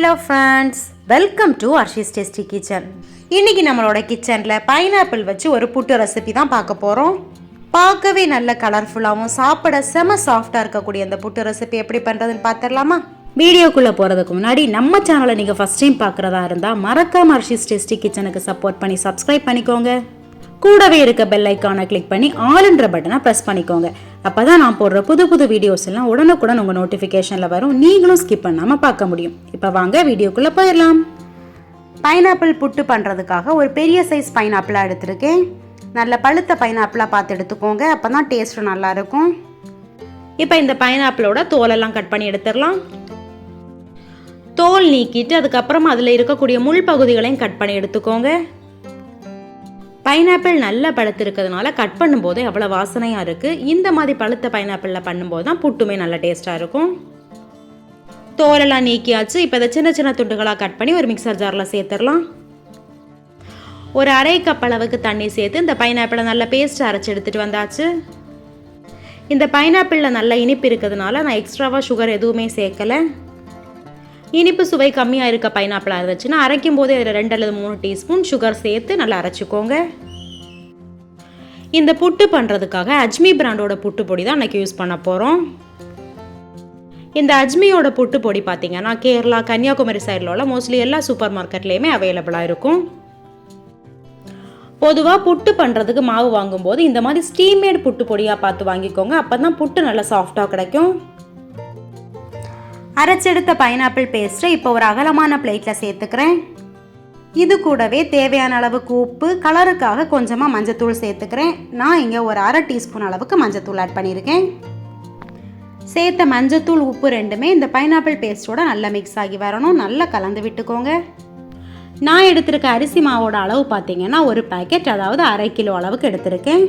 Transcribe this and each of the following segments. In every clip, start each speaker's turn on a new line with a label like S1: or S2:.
S1: Hello friends welcome to Arshi's tasty kitchen இன்னைக்கு நம்மளோட கிச்சனில் பைனாப்பிள் வச்சு ஒரு புட்டு ரெசிபி தான் பார்க்க போகிறோம் பார்க்கவே நல்ல கலர்ஃபுல்லாகவும் சாப்பிட செம சாஃப்டாக இருக்கக்கூடிய அந்த புட்டு ரெசிபி எப்படி பண்ணுறதுன்னு பார்த்துடலாமா? வீடியோக்குள்ளே போகிறதுக்கு முன்னாடி நம்ம சேனலை நீங்கள் ஃபஸ்ட் டைம் பார்க்குறதா இருந்தால் மறக்காம அர்ஷிஸ் டேஸ்டி கிச்சனுக்கு சப்போர்ட் பண்ணி சப்ஸ்கிரைப் பண்ணிக்கோங்க. கூடவே இருக்க பெல் ஐக்கானை கிளிக் பண்ணி ஆளுன்ற பட்டனை ப்ரெஸ் பண்ணிக்கோங்க. அப்போ தான் நான் போடுற புது புது வீடியோஸ் எல்லாம் உடனுக்குடன் உங்கள் நோட்டிஃபிகேஷனில் வரும். நீங்களும் ஸ்கிப் பண்ணாமல் பார்க்க முடியும். இப்போ வாங்க வீடியோக்குள்ளே போயிடலாம். பைனாப்பிள் புட்டு பண்ணுறதுக்காக ஒரு பெரிய சைஸ் பைனாப்பிளாக எடுத்திருக்கேன். நல்ல பழுத்த பைனாப்பிளாக பார்த்து எடுத்துக்கோங்க. அப்போ தான் டேஸ்ட்டு நல்லாயிருக்கும் இப்போ இந்த பைனாப்பிளோட தோலெல்லாம் கட் பண்ணி எடுத்துடலாம். தோல் நீக்கிட்டு அதுக்கப்புறமா அதில் இருக்கக்கூடிய முள் பகுதிகளையும் கட் பண்ணி எடுத்துக்கோங்க. பைனாப்பிள் நல்ல பழுத்து இருக்கிறதுனால கட் பண்ணும்போது அவ்வளோ வாசனையாக இருக்குது இந்த மாதிரி பழுத்த பைனாப்பிளில் பண்ணும்போது தான் புட்டுமே நல்ல டேஸ்ட்டாக இருக்கும். தோலெல்லாம் நீக்கியாச்சு. இப்போ இதை சின்ன சின்ன துண்டுகளாக கட் பண்ணி ஒரு மிக்சர் ஜாரில் சேர்த்துடலாம். ஒரு அரை கப் அளவுக்கு தண்ணி சேர்த்து இந்த பைனாப்பிளை நல்லா பேஸ்ட் அரைச்சி எடுத்துகிட்டு வந்தாச்சு. இந்த பைனாப்பிளில் நல்ல இனிப்பு இருக்கிறதுனால நான் எக்ஸ்ட்ராவாக சுகர் எதுவுமே சேர்க்கலை. இனிப்பு சுவை கம்மியாக இருக்க பைனாப்பிளாக இருந்துச்சுன்னா அரைக்கும் போதே அதில் ரெண்டு அல்லது மூணு டீஸ்பூன் சுகர் சேர்த்து நல்லா அரைச்சிக்கோங்க. இந்த புட்டு பண்ணுறதுக்காக அஜ்மி பிராண்டோட புட்டு பொடி தான் அன்றைக்கி யூஸ் பண்ண போகிறோம் இந்த அஜ்மியோட புட்டு பொடி பார்த்தீங்கன்னா கேரளா கன்னியாகுமரி சைடில் உள்ள மோஸ்ட்லி எல்லா சூப்பர் மார்க்கெட்லேயுமே அவைலபிளாக இருக்கும். பொதுவாக புட்டு பண்ணுறதுக்கு மாவு வாங்கும்போது இந்த மாதிரி ஸ்டீமேட் புட்டு பொடியாக பார்த்து வாங்கிக்கோங்க. அப்போ தான் புட்டு நல்லா சாஃப்டாக கிடைக்கும். அரைச்செடுத்த பைனாப்பிள் பேஸ்ட்டை இப்போ ஒரு அகலமான பிளேட்டில் சேர்த்துக்கிறேன். இது கூடவே தேவையான அளவுக்கு உப்பு கலருக்காக கொஞ்சமாக மஞ்சத்தூள் சேர்த்துக்கிறேன். நான் இங்கே ஒரு அரை டீஸ்பூன் அளவுக்கு மஞ்சத்தூள் ஆட் பண்ணியிருக்கேன். சேர்த்த மஞ்சத்தூள் உப்பு ரெண்டுமே இந்த பைனாப்பிள் பேஸ்ட்டோட நல்லா மிக்ஸ் ஆகி வரணும். நல்லா கலந்து விட்டுக்கோங்க. நான் எடுத்திருக்க அரிசி மாவோட அளவு பார்த்தீங்கன்னா ஒரு பேக்கெட் அதாவது அரை கிலோ அளவுக்கு எடுத்திருக்கேன்.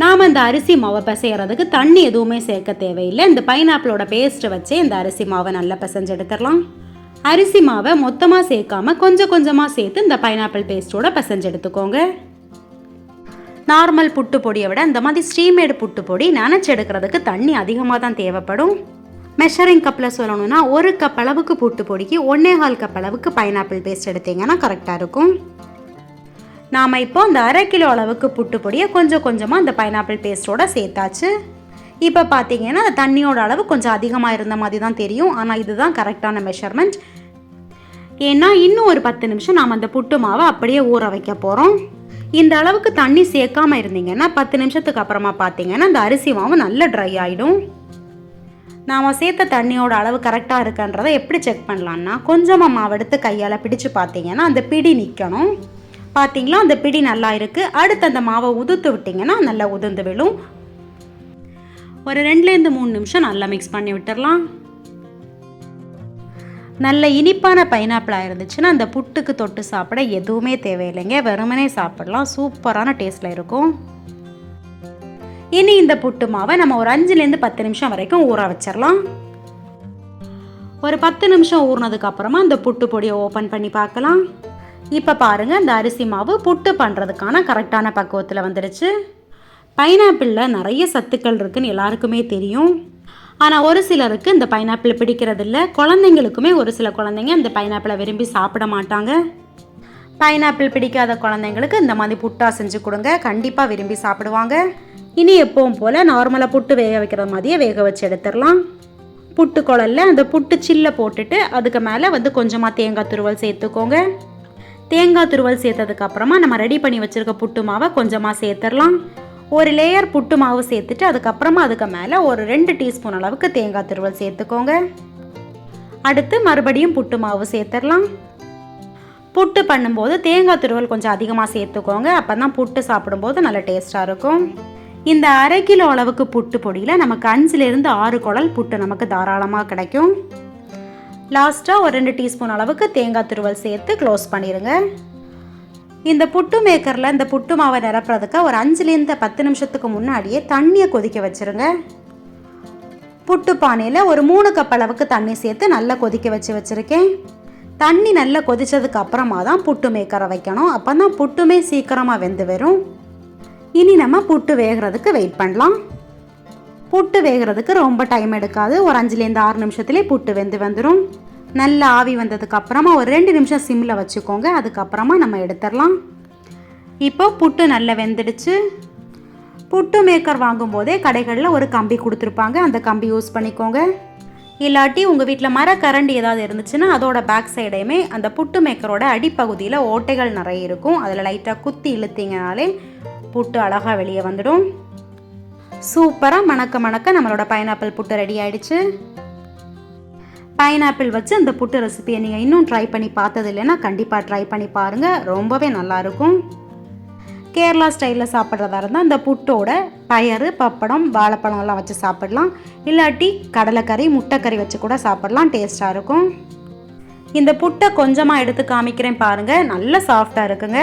S1: நாம் இந்த அரிசி மாவை பிசைகிறதுக்கு தண்ணி எதுவுமே சேர்க்க தேவையில்லை. இந்த பைனாப்பிளோட பேஸ்ட்டை வச்சே இந்த அரிசி மாவை நல்லா பிசைஞ்சு எடுத்துடலாம் அரிசி மாவை மொத்தமாக சேர்க்காம கொஞ்சம் கொஞ்சமாக சேர்த்து இந்த பைனாப்பிள் பேஸ்ட்டோட பிசைஞ்சு எடுத்துக்கோங்க நார்மல் புட்டு பொடியை விட இந்த மாதிரி ஸ்டீமேடு புட்டு பொடி நினச்செடுக்கிறதுக்கு தண்ணி அதிகமாக தான் தேவைப்படும். மெஷரிங் கப்பில் சொல்லணும்னா ஒரு கப் அளவுக்கு புட்டு பொடிக்கு ஒன்றே கால் கப் அளவுக்கு பைனாப்பிள் பேஸ்ட் எடுத்தீங்கன்னா கரெக்டாக இருக்கும். நாம் இப்போ அந்த அரை கிலோ அளவுக்கு புட்டு பொடியை கொஞ்சம் கொஞ்சமாக அந்த பைனாப்பிள் பேஸ்ட்டோட சேர்த்தாச்சு. இப்போ பார்த்தீங்கன்னா அந்த தண்ணியோட அளவு கொஞ்சம் அதிகமாக இருந்த மாதிரி தான் தெரியும். ஆனால் இதுதான் கரெக்டான மெஷர்மெண்ட் ஏன்னா இன்னும் ஒரு பத்து நிமிஷம் நாம் அந்த புட்டு மாவை அப்படியே ஊற வைக்க போகிறோம் இந்த அளவுக்கு தண்ணி சேர்க்காம இருந்தீங்கன்னா பத்து நிமிஷத்துக்கு அப்புறமா பார்த்தீங்கன்னா அந்த அரிசி மாவு நல்ல ட்ரை ஆகிடும் நாம் சேர்த்த தண்ணியோட அளவு கரெக்டாக இருக்கான்றதை எப்படி செக் பண்ணலான்னா கொஞ்சமாக மாவு எடுத்து கையால் பிடிச்சு பார்த்தீங்கன்னா அந்த பிடி நிற்கணும் பார்த்தீங்களா அந்த பிடி நல்லா இருக்குது அடுத்து அந்த மாவை உதுத்து விட்டிங்கன்னா நல்லா உதிர்ந்து விழும். ஒரு ரெண்டுலேருந்து மூணு நிமிஷம் நல்லா மிக்ஸ் பண்ணி விட்டுடலாம் நல்ல இனிப்பான பைனாப்பிளாக இருந்துச்சுன்னா அந்த புட்டுக்கு தொட்டு சாப்பிட எதுவுமே தேவையில்லைங்க. வெறுமனே சாப்பிடலாம். சூப்பரான டேஸ்ட்டில் இருக்கும். இனி இந்த புட்டு மாவை நம்ம ஒரு அஞ்சுலேருந்து பத்து நிமிஷம் வரைக்கும் ஊற வச்சிடலாம் ஒரு பத்து நிமிஷம் ஊறினதுக்கு அப்புறமா புட்டு பொடியை ஓப்பன் பண்ணி பார்க்கலாம். இப்போ பாருங்கள் இந்த அரிசி மாவு புட்டு பண்ணுறதுக்கான கரெக்டான பக்குவத்தில் வந்துடுச்சு பைனாப்பிளில் நிறைய சத்துக்கள் இருக்குதுன்னு எல்லாருக்குமே தெரியும். ஆனால் ஒரு சிலருக்கு இந்த பைனாப்பிள் பிடிக்கிறதில்ல. குழந்தைங்களுக்குமே ஒரு சில குழந்தைங்க இந்த பைனாப்பிளை விரும்பி சாப்பிட மாட்டாங்க. பைனாப்பிள் பிடிக்காத குழந்தைங்களுக்கு இந்த மாதிரி புட்டா செஞ்சு கொடுங்க. கண்டிப்பாக விரும்பி சாப்பிடுவாங்க. இனி எப்பவும் போல் நார்மலாக புட்டு வேக வைக்கிற மாதிரியே வேக வச்சு எடுத்துடலாம். புட்டு குழல்ல அந்த புட்டு சில்லை போட்டுட்டு அதுக்கு மேலே வந்து கொஞ்சமாக தேங்காய் துருவல் சேர்த்துக்கோங்க. தேங்காய் துருவல் சேர்த்ததுக்கு அப்புறமா நம்ம ரெடி பண்ணி வச்சுருக்க புட்டு மாவை கொஞ்சமாக சேர்த்துடலாம். ஒரு லேயர் புட்டு மாவு சேர்த்துட்டு அதுக்கப்புறமா அதுக்கு மேலே ஒரு ரெண்டு டீஸ்பூன் அளவுக்கு தேங்காய் துருவல் சேர்த்துக்கோங்க. அடுத்து மறுபடியும் புட்டு மாவு சேர்த்துடலாம். புட்டு பண்ணும்போது தேங்காய் துருவல் கொஞ்சம் அதிகமாக சேர்த்துக்கோங்க. அப்போ தான் புட்டு சாப்பிடும்போது நல்ல டேஸ்ட்டாக இருக்கும். இந்த அரை கிலோ அளவுக்கு புட்டு பொடியில் நமக்கு அஞ்சுலேருந்து ஆறு குடல் புட்டு நமக்கு தாராளமாக கிடைக்கும். லாஸ்ட்டாக ஒரு ரெண்டு டீஸ்பூன் அளவுக்கு தேங்காய் துருவல் சேர்த்து க்ளோஸ் பண்ணிடுங்க இந்த புட்டு மேக்கரில் இந்த புட்டு மாவை நிரப்புறதுக்கு ஒரு அஞ்சுலேருந்து பத்து நிமிஷத்துக்கு முன்னாடியே தண்ணியை கொதிக்க வச்சுருங்க. புட்டு பானையில் ஒரு மூணு கப் அளவுக்கு தண்ணி சேர்த்து நல்லா கொதிக்க வச்சு வச்சுருக்கேன். தண்ணி நல்லா கொதித்ததுக்கு அப்புறமா தான் புட்டு மேக்கரை வைக்கணும். அப்போ தான் புட்டுமே சீக்கிரமாக வெந்து வரும். இனி நம்ம புட்டு வேகிறதுக்கு வெயிட் பண்ணலாம். புட்டு வேகிறதுக்கு ரொம்ப டைம் எடுக்காது. ஒரு அஞ்சுலேருந்து ஆறு நிமிஷத்துலேயே புட்டு வெந்து வந்துடும் நல்லா ஆவி வந்ததுக்கு அப்புறமா ஒரு ரெண்டு நிமிஷம் சிம்மில் வச்சுக்கோங்க. அதுக்கப்புறமா நம்ம எடுத்துடலாம். இப்போ புட்டு நல்லா வெந்துடுச்சு. புட்டு மேக்கர் வாங்கும்போதே கடைகளில் ஒரு கம்பி கொடுத்துருப்பாங்க. அந்த கம்பி யூஸ் பண்ணிக்கோங்க. இல்லாட்டி உங்கள் வீட்டில் மரக்கரண்டி ஏதாவது இருந்துச்சுன்னா அதோட பேக் சைடையுமே அந்த புட்டு மேக்கரோட அடிப்பகுதியில் ஓட்டைகள் நிறைய இருக்கும். அதில் லைட்டாக குத்தி இழுத்தீங்கனாலே புட்டு அழகாக வெளியே வந்துடும். சூப்பராக மணக்க மணக்க நம்மளோட பைனாப்பிள் புட்டு ரெடி ஆயிடுச்சு. பைனாப்பிள் வச்சு அந்த புட்டு ரெசிபியை நீங்கள் இன்னும் ட்ரை பண்ணி பார்த்தது இல்லைன்னா கண்டிப்பாக ட்ரை பண்ணி பாருங்கள் ரொம்பவே நல்லாயிருக்கும் கேரளா ஸ்டைலில் சாப்பிட்றதா இருந்தால் இந்த புட்டோட பயறு பப்படம் வாழைப்பழம் எல்லாம் வச்சு சாப்பிடலாம். இல்லாட்டி கடலைக்கறி முட்டைக்கறி வச்சு கூட சாப்பிடலாம். டேஸ்ட்டாக இருக்கும். இந்த புட்டை கொஞ்சமாக எடுத்து காமிக்கிறேன் பாருங்கள் நல்ல சாஃப்டாக இருக்குங்க.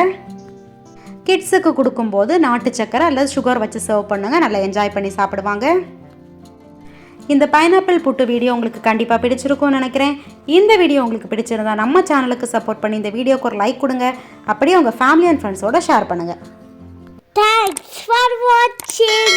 S1: கிட்ஸுக்கு கொடுக்கும்போது நாட்டு சக்கரை அல்லது சுகர் வச்சு சர்வ் பண்ணுங்கள் நல்லா என்ஜாய் பண்ணி சாப்பிடுவாங்க. இந்த பைனாப்பிள் புட்டு வீடியோ உங்களுக்கு கண்டிப்பாக பிடிச்சிருக்கும்னு நினைக்கிறேன். இந்த வீடியோ உங்களுக்கு பிடிச்சிருந்தா நம்ம சேனலுக்கு சப்போர்ட் பண்ணி இந்த வீடியோக்கு ஒரு லைக் கொடுங்க. அப்படியே உங்கள் ஃபேமிலி அண்ட் ஃப்ரெண்ட்ஸோட ஷேர் பண்ணுங்கள்
S2: Thanks for watching.